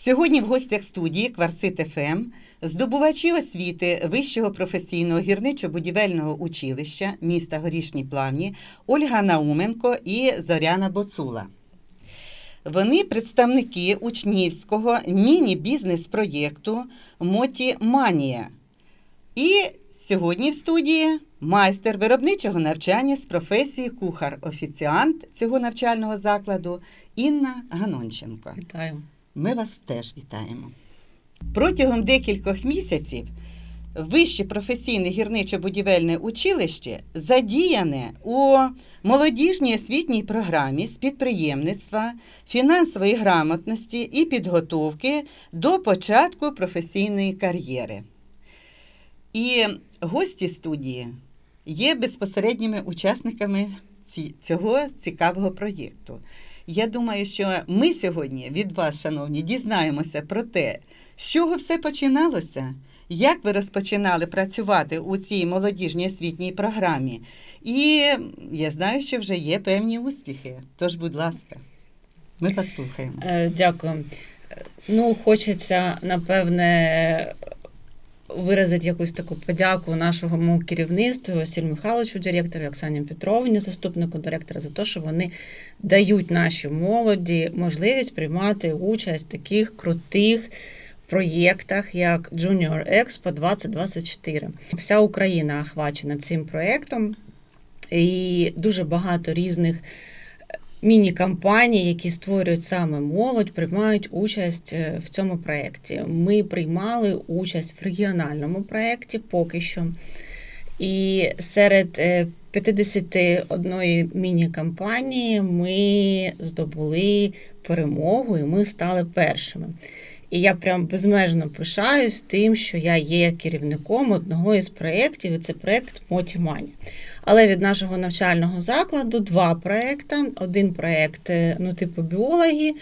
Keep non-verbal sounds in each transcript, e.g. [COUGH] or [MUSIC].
Сьогодні в гостях студії Кварцит ФМ здобувачі освіти Вищого професійного гірничо-будівельного училища міста Горішні Плавні Ольга Науменко і Зоряна Боцула. Вони представники учнівського міні-бізнес-проєкту Моті Манія. І сьогодні в студії майстер виробничого навчання з професії кухар-офіціант цього навчального закладу Інна Ганонченко. Вітаю. Ми вас теж вітаємо. Протягом декількох місяців Вище професійне гірничо-будівельне училище задіяне у молодіжній освітній програмі з підприємництва, фінансової грамотності і підготовки до початку професійної кар'єри. І гості студії є безпосередніми учасниками цього цікавого проєкту. Я думаю, що ми сьогодні від вас, шановні, дізнаємося про те, з чого все починалося, як ви розпочинали працювати у цій молодіжній освітній програмі. І я знаю, що вже є певні успіхи. Тож, будь ласка, ми вас слухаємо. Е, Дякую. Е, Ну, хочеться, напевне, виразити якусь таку подяку нашому керівництву Василю Михайловичу, директору, Оксані Петровні, заступнику директора, за те, що вони дають нашій молоді можливість приймати участь в таких крутих проєктах, як Junior Expo 2024. Вся Україна охвачена цим проєктом, і дуже багато різних міні-кампаній, які створюють саме молодь, приймають участь е, в цьому проєкті. Ми приймали участь в регіональному проєкті поки що. І серед е, 51 міні-кампанії ми здобули перемогу, і ми стали першими. І я прям безмежно пишаюсь тим, що я є керівником одного із проєктів, і це проєкт Мотімані. Але від нашого навчального закладу два проєкти. Один проєкт, е, ну, типу біологи,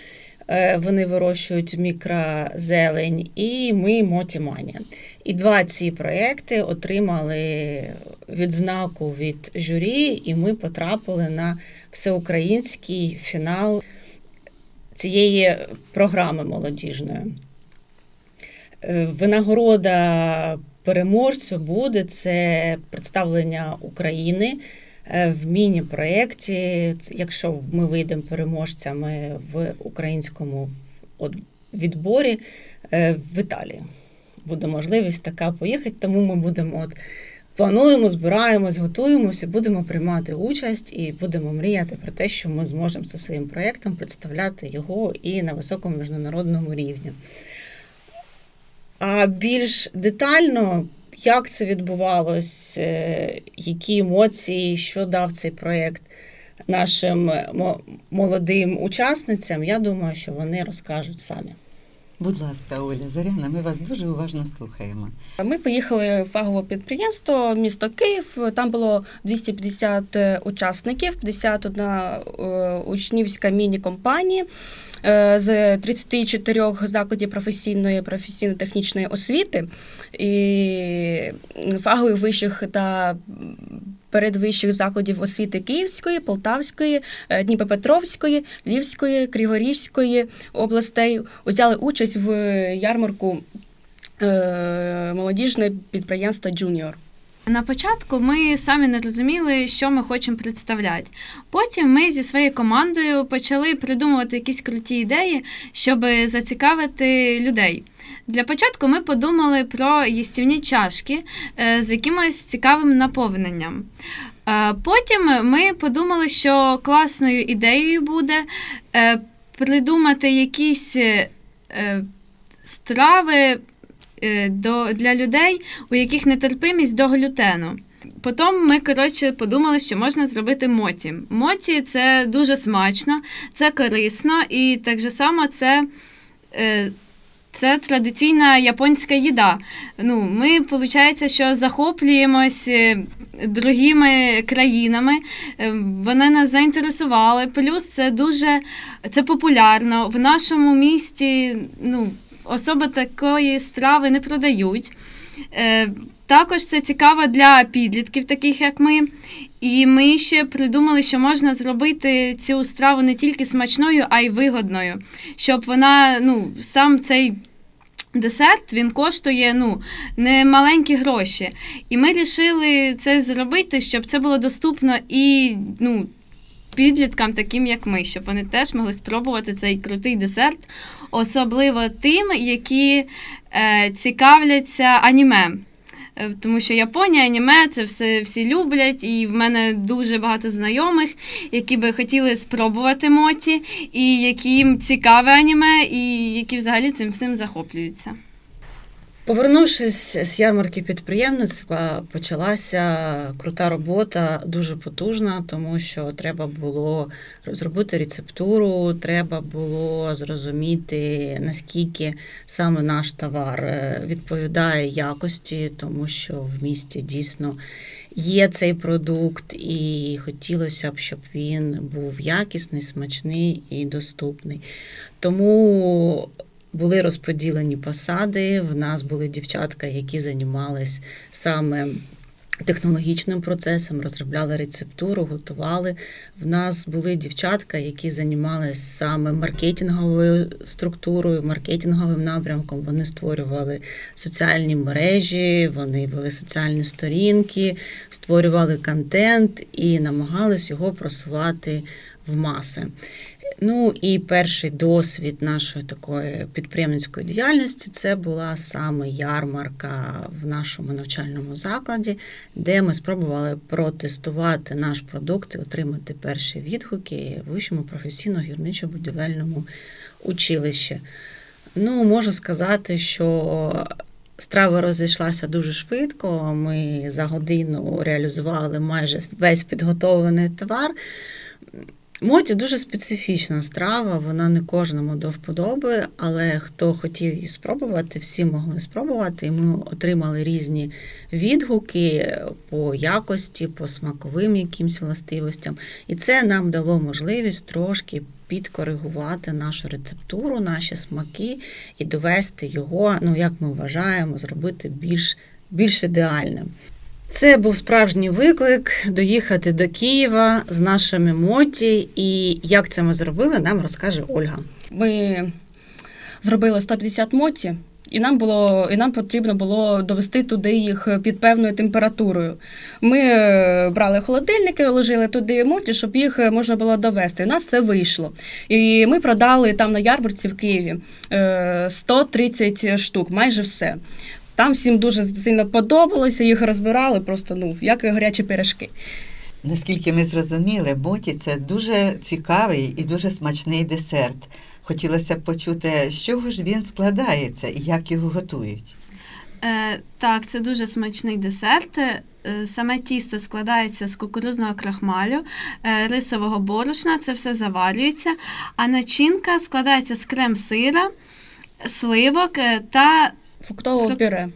е, вони вирощують мікрозелень, і ми Мотіманія. І два ці проєкти отримали відзнаку від журі, і ми потрапили на всеукраїнський фінал цієї програми молодіжної. Е, Винагорода переможцю буде це представлення України е, в міні-проєкті. Якщо ми вийдемо переможцями в українському відборі е, в Італії. Буде можливість така поїхати, тому ми будемо от плануємо, збираємось, готуємося, будемо приймати участь і будемо мріяти про те, що ми зможемо зі своїм проєктом представляти його і на високому міжнародному рівні. А більш детально, як це відбувалось, е, які емоції, що дав цей проєкт нашим молодим учасницям, я думаю, що вони розкажуть самі. Будь ласка, Оля, Зоряна, ми вас дуже уважно слухаємо. Ми поїхали в фагове підприємство, місто Київ. Там було 250 учасників, 51 е, учнівська міні-компанія е, з 34 закладів професійної професійно-технічної освіти і фахових вищих та передвищих закладів освіти Київської, Полтавської, е, Дніпропетровської, Львівської, Криворізької областей узяли участь в ярмарку е, молодіжне підприємство Junior. На початку ми самі не розуміли, що ми хочемо представляти. Потім ми зі своєю командою почали придумувати якісь круті ідеї, щоб зацікавити людей. Для початку ми подумали про їстівні чашки е, з якимось цікавим наповненням. Е, Потім ми подумали, що класною ідеєю буде е, придумати якісь страви до, для людей, у яких нетерпимість до глютену. Потім ми коротше подумали, що можна зробити моті. Моті це дуже смачно, це корисно і так же само це. Е, це традиційна японська їда. Ну, ми, виходить, що захоплюємось е, другими країнами. Е, Вони нас заінтересували. Плюс це дуже це популярно. В нашому місті ну, особо такої страви не продають. Е, також це цікаво для підлітків, таких як ми. І ми ще придумали, що можна зробити цю страву не тільки смачною, а й вигодною, щоб вона, ну, сам цей. Десерт він коштує ну, не маленькі гроші. І ми вирішили це зробити, щоб це було доступно і ну, підліткам, таким як ми, щоб вони теж могли спробувати цей крутий десерт, особливо тим, які е, цікавляться аніме. Е, Тому що Японія, аніме це все всі люблять, і в мене дуже багато знайомих, які би хотіли спробувати моті, і яким цікаве аніме, і які взагалі цим всім захоплюються. Повернувшись з ярмарки підприємництва, почалася крута робота, дуже потужна, тому що треба було розробити рецептуру, треба було зрозуміти, наскільки саме наш товар е, відповідає якості, тому що в місті дійсно є цей продукт, і хотілося б, щоб він був якісний, смачний і доступний. Тому були розподілені посади. В нас були дівчатка, які займались саме технологічним процесом, розробляли рецептуру, готували. В нас були дівчатка, які займалися саме маркетинговою структурою, маркетинговим напрямком. Вони створювали соціальні мережі, вони вели соціальні сторінки, створювали контент і намагались його просувати в маси. Ну і перший досвід нашої такої підприємницької діяльності це була саме ярмарка в нашому навчальному закладі, де ми спробували протестувати наш продукт і отримати перші відгуки в вищому професійно-гірничо-будівельному училищі. Ну, можу сказати, що страва розійшлася дуже швидко. Ми за годину реалізували майже весь підготовлений товар. Моті дуже специфічна страва, вона не кожному до вподоби, але хто хотів її спробувати, всі могли спробувати. І ми отримали різні відгуки по якості, по смаковим якимсь властивостям. І це нам дало можливість трошки підкоригувати нашу рецептуру, наші смаки і довести його, ну як ми вважаємо, зробити більш, більш ідеальним. Це був справжній виклик доїхати до Києва з нашими моті. І як це ми зробили, нам розкаже Ольга. Ми зробили 150 моті, і нам було і нам потрібно було довести туди їх під певною температурою. Ми е, брали холодильники, ложили туди моті, щоб їх можна було довести. У нас це вийшло. І ми продали там на ярмарці в Києві е, 130 штук, майже все. Там всім дуже сильно подобалося, їх розбирали просто ну як гарячі пиріжки. Наскільки ми зрозуміли, боті це дуже цікавий і дуже смачний десерт. Хотілося б почути, з чого ж він складається і як його готують. Е, так, це дуже смачний десерт. Е, Саме тісто складається з кукурузного крахмалю, е, рисового борошна, це все заварюється, а начинка складається з крем-сира, сливок е, та Фруктового Фрук- пюре.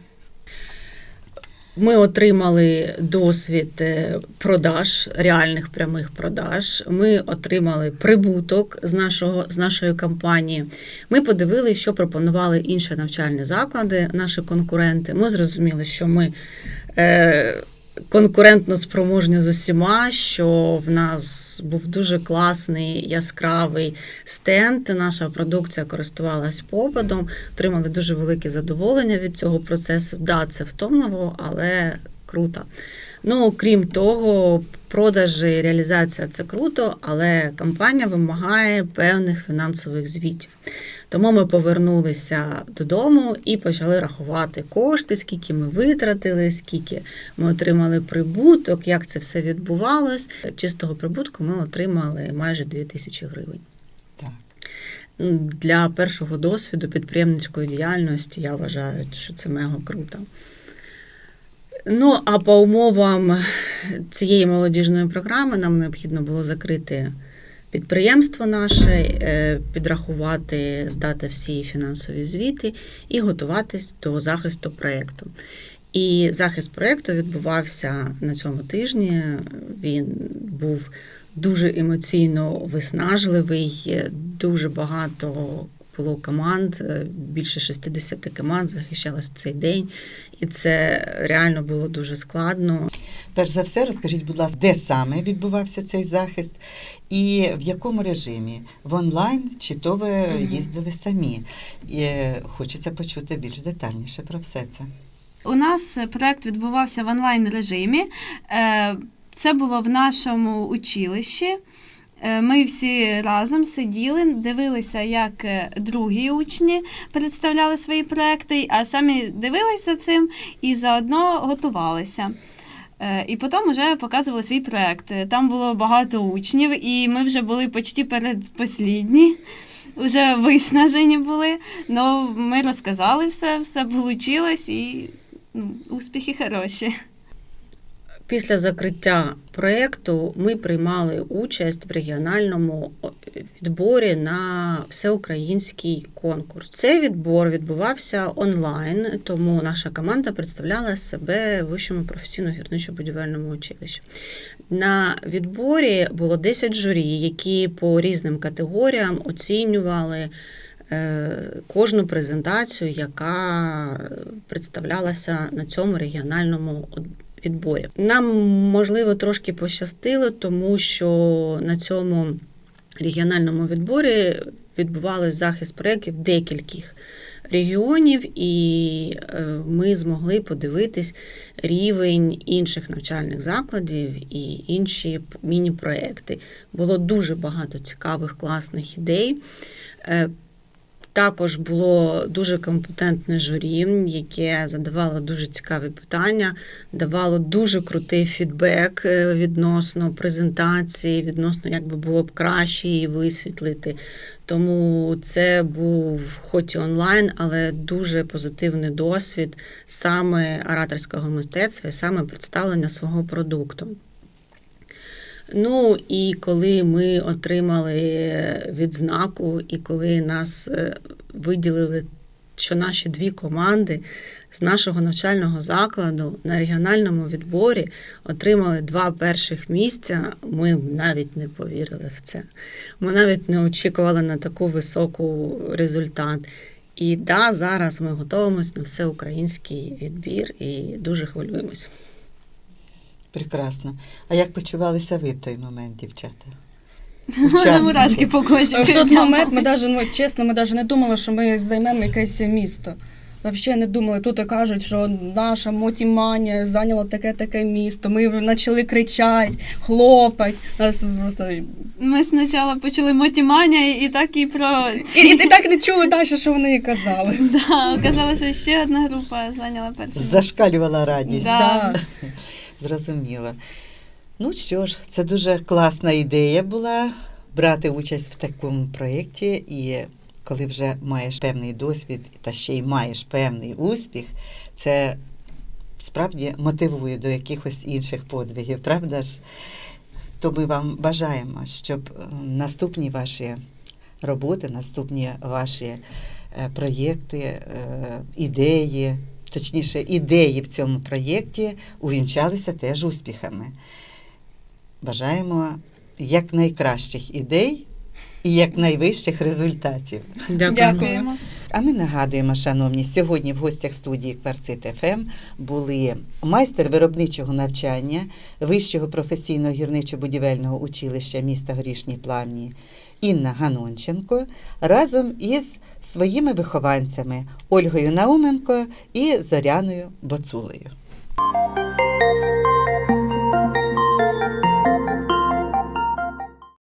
Ми отримали досвід е, продаж, реальних прямих продаж. Ми отримали прибуток з нашого з нашої компанії. Ми подивилися, що пропонували інші навчальні заклади, наші конкуренти. Ми зрозуміли, що ми е, конкурентно спроможні з усіма, що в нас був дуже класний яскравий стенд. Наша продукція користувалась попитом, отримали дуже велике задоволення від цього процесу. Да, це втомливо, але круто. Ну, крім того, продажі, реалізація це круто, але компанія вимагає певних фінансових звітів. Тому ми повернулися додому і почали рахувати кошти, скільки ми витратили, скільки ми отримали прибуток, як це все відбувалось. Чистого прибутку ми отримали майже 2 тисячі гривень. Так. Для першого досвіду підприємницької діяльності я вважаю, що це мега круто. Ну, а по умовам цієї молодіжної програми нам необхідно було закрити підприємство наше, е, підрахувати, здати всі фінансові звіти і готуватись до захисту проєкту. І захист проєкту відбувався на цьому тижні. Він був дуже емоційно виснажливий, дуже багато було команд, е, більше 60 команд захищалось цей день, і це реально було дуже складно. Перш за все, розкажіть, будь ласка, де саме відбувався цей захист і в якому режимі? В онлайн чи то ви їздили самі? І е, хочеться почути більш детальніше про все це. У нас проект відбувався в онлайн режимі. Е, Це було в нашому училищі. Е, Ми всі разом сиділи, дивилися, як е, другі учні представляли свої проекти, а самі дивилися цим і заодно готувалися. Е, І потім вже показували свій проект. Там було багато учнів, і ми вже були почти передпослідні, вже виснажені були. Ну, ми розказали все, все вийшло і ну, успіхи хороші. Після закриття проєкту ми приймали участь в регіональному відборі на всеукраїнський конкурс. Цей відбор відбувався онлайн, тому наша команда представляла себе в вищому професійно-гірничо-будівельному училищі. На відборі було 10 журі, які по різним категоріям оцінювали е, кожну презентацію, яка представлялася на цьому регіональному от- Нам можливо трошки пощастило, тому що на цьому регіональному відборі відбувався захист проєктів декількох регіонів, і е, ми змогли подивитись рівень інших навчальних закладів і інші міні-проекти. Було дуже багато цікавих класних ідей. Також було дуже компетентне журі, яке задавало дуже цікаві питання, давало дуже крутий фідбек е, відносно презентації, відносно як би було б краще її висвітлити. Тому це був хоч і онлайн, але дуже позитивний досвід саме ораторського мистецтва саме представлення свого продукту. Ну і коли ми отримали відзнаку, і коли нас е, виділили, що наші дві команди з нашого навчального закладу на регіональному відборі отримали два перших місця, ми навіть не повірили в це. Ми навіть не очікували на таку високу результат. І да, зараз ми готуємось на всеукраїнський відбір і дуже хвилюємось. Прекрасно. А як почувалися ви в той момент, дівчата? [LAUGHS] Мене мурашки по кожі. В той момент ми даже, ну, чесно, ми навіть не думали, що ми займемо якесь місто. Взагалі не думали. Тут кажуть, що наша Мотіманія зайняла таке-таке місто. Ми почали кричати, хлопати. Нас просто... Ми спочатку почули мотіманія і так і про і, і так не чули далі, що вони казали. [LAUGHS] да, казали, що ще одна група зайняла перше. Зашкалювала радість. Да. Зрозуміло. Ну що ж, це дуже класна ідея була брати участь в такому проєкті. І коли вже маєш певний досвід та ще й маєш певний успіх, це справді мотивує до якихось інших подвигів, правда ж? То ми вам бажаємо, щоб е, наступні ваші роботи, наступні ваші е, проєкти, е, ідеї, точніше, ідеї в цьому проєкті увінчалися теж успіхами. Бажаємо якнайкращих ідей і якнайвищих результатів. Дякуємо. А ми нагадуємо, шановні, сьогодні в гостях студії Кварцит ФМ були майстер виробничого навчання Вищого професійного гірничо-будівельного училища міста Горішні Плавні Інна Ганонченко разом із своїми вихованцями Ольгою Науменко і Зоряною Боцулею.